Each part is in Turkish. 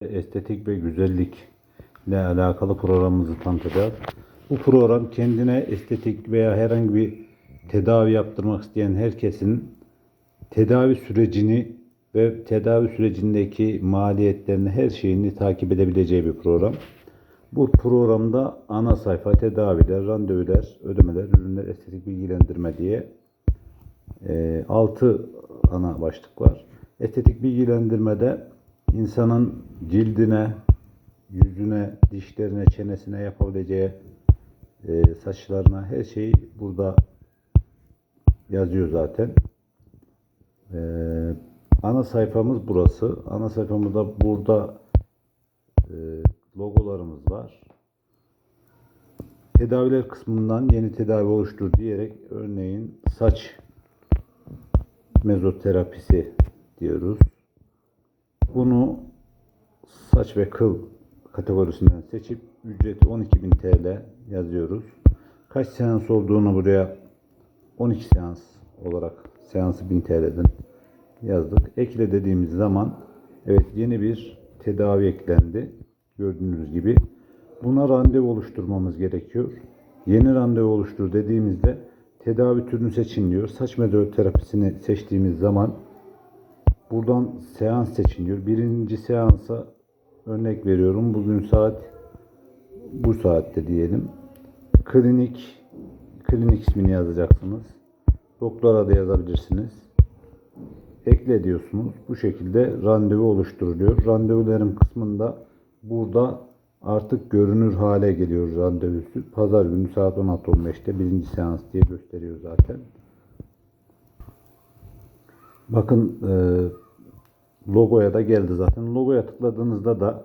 estetik ve güzellikle alakalı programımızı tanıtacağız. Bu program kendine estetik veya herhangi bir tedavi yaptırmak isteyen herkesin tedavi sürecini ve tedavi sürecindeki maliyetlerini her şeyini takip edebileceği bir program. Bu programda ana sayfa tedaviler, randevular, ödemeler, ürünler, estetik bilgilendirme diye 6 ana başlık var. Estetik bilgilendirmede insanın cildine, yüzüne, dişlerine, çenesine yapabileceği e, saçlarına her şey burada yazıyor zaten. E, ana sayfamız burası. Ana sayfamızda burada e, logolarımız var. Tedaviler kısmından yeni tedavi oluştur diyerek örneğin saç mezoterapisi diyoruz. Bunu saç ve kıl kategorisinden seçip ücreti 12.000 TL yazıyoruz. Kaç seans olduğunu buraya 12 seans olarak seansı 1000 TL'den yazdık. Ekle dediğimiz zaman evet yeni bir tedavi eklendi. Gördüğünüz gibi. Buna randevu oluşturmamız gerekiyor. Yeni randevu oluştur dediğimizde tedavi türünü seçin diyor. Saç medyoterapisini seçtiğimiz zaman buradan seans seçin diyor. Birinci seansa örnek veriyorum. Bugün saat bu saatte diyelim. Klinik klinik ismini yazacaksınız. Doktora da yazabilirsiniz. Ekle diyorsunuz. Bu şekilde randevu oluşturuluyor. Randevuların kısmında burada artık görünür hale geliyor randevusu. Pazar günü saat 16.15'te birinci seans diye gösteriyor zaten. Bakın e, logoya da geldi zaten. Logoya tıkladığınızda da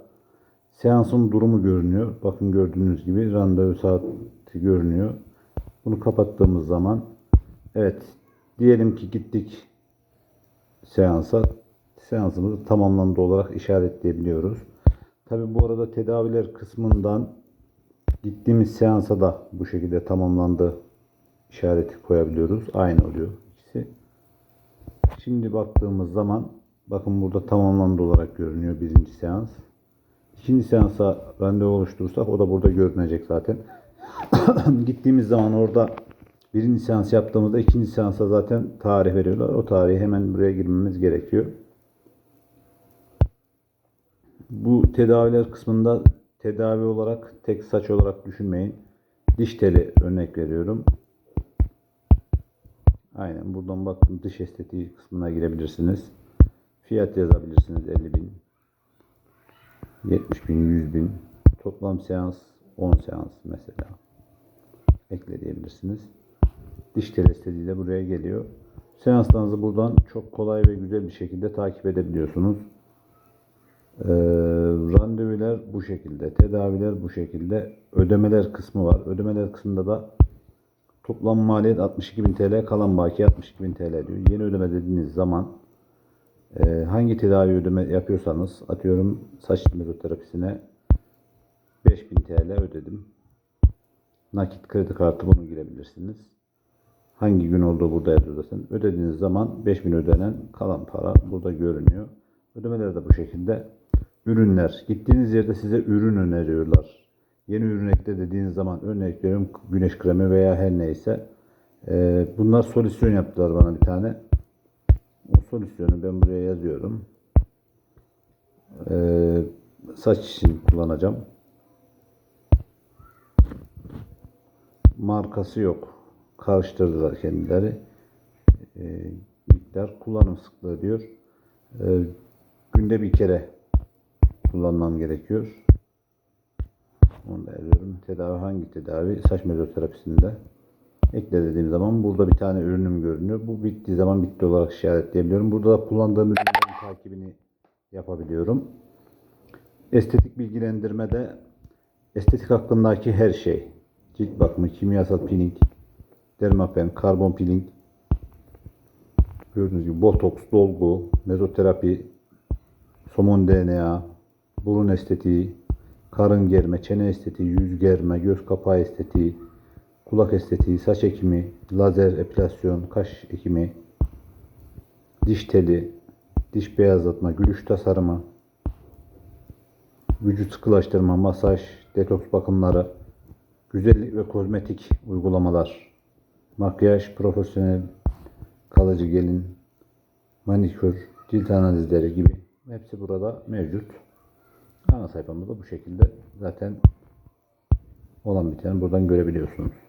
seansın durumu görünüyor. Bakın gördüğünüz gibi randevu saati görünüyor. Bunu kapattığımız zaman evet diyelim ki gittik seansa seansımızı tamamlandı olarak işaretleyebiliyoruz. Tabi bu arada tedaviler kısmından gittiğimiz seansa da bu şekilde tamamlandı işareti koyabiliyoruz. Aynı oluyor ikisi. Şimdi baktığımız zaman bakın burada tamamlandı olarak görünüyor birinci seans. İkinci seansa randevu oluşturursak o da burada görünecek zaten. Gittiğimiz zaman orada birinci seans yaptığımızda ikinci seansa zaten tarih veriyorlar. O tarihi hemen buraya girmemiz gerekiyor. Bu tedaviler kısmında tedavi olarak tek saç olarak düşünmeyin. Diş teli örnek veriyorum. Aynen buradan bakın dış estetiği kısmına girebilirsiniz. Fiyat yazabilirsiniz 50 bin, 70 bin, 100 bin. Toplam seans 10 seans mesela. Ekle diyebilirsiniz. Diş estetiği de buraya geliyor. Seanslarınızı buradan çok kolay ve güzel bir şekilde takip edebiliyorsunuz. Ee, randevular bu şekilde, tedaviler bu şekilde, ödemeler kısmı var. Ödemeler kısmında da toplam maliyet 62.000 TL, kalan baki 62.000 TL diyor. Yeni ödeme dediğiniz zaman e, hangi tedavi yapıyorsanız, atıyorum saç mezoterapisine 5000 TL ödedim. Nakit kredi kartı bunu girebilirsiniz. Hangi gün olduğu burada yazıyor zaten. Ödediğiniz zaman 5000 ödenen kalan para burada görünüyor. Ödemeler de bu şekilde. Ürünler. Gittiğiniz yerde size ürün öneriyorlar. Yeni ürün ekle dediğiniz zaman örnek veriyorum güneş kremi veya her neyse. Ee, bunlar solüsyon yaptılar bana bir tane. Solüsyonu ben buraya yazıyorum. Ee, saç için kullanacağım. Markası yok. Karıştırdılar kendileri. Ee, miktar kullanım sıklığı diyor. Ee, günde bir kere kullanmam gerekiyor. Onu da yazıyorum. Tedavi hangi tedavi? Saç mezoterapisinde. Ekle dediğim zaman burada bir tane ürünüm görünüyor. Bu bittiği zaman bitti olarak işaretleyebiliyorum. Burada da kullandığım ürünlerin takibini yapabiliyorum. Estetik bilgilendirmede estetik hakkındaki her şey. Cilt bakımı, kimyasal peeling, dermapen, karbon peeling, gördüğünüz gibi botoks, dolgu, mezoterapi, somon DNA, burun estetiği, karın germe, çene estetiği, yüz germe, göz kapağı estetiği, kulak estetiği, saç ekimi, lazer epilasyon, kaş ekimi, diş teli, diş beyazlatma, gülüş tasarımı, vücut sıkılaştırma, masaj, detoks bakımları, güzellik ve kozmetik uygulamalar, makyaj, profesyonel kalıcı gelin, manikür, cilt analizleri gibi hepsi burada mevcut. Ana sayfamızda bu şekilde zaten olan biteni buradan görebiliyorsunuz.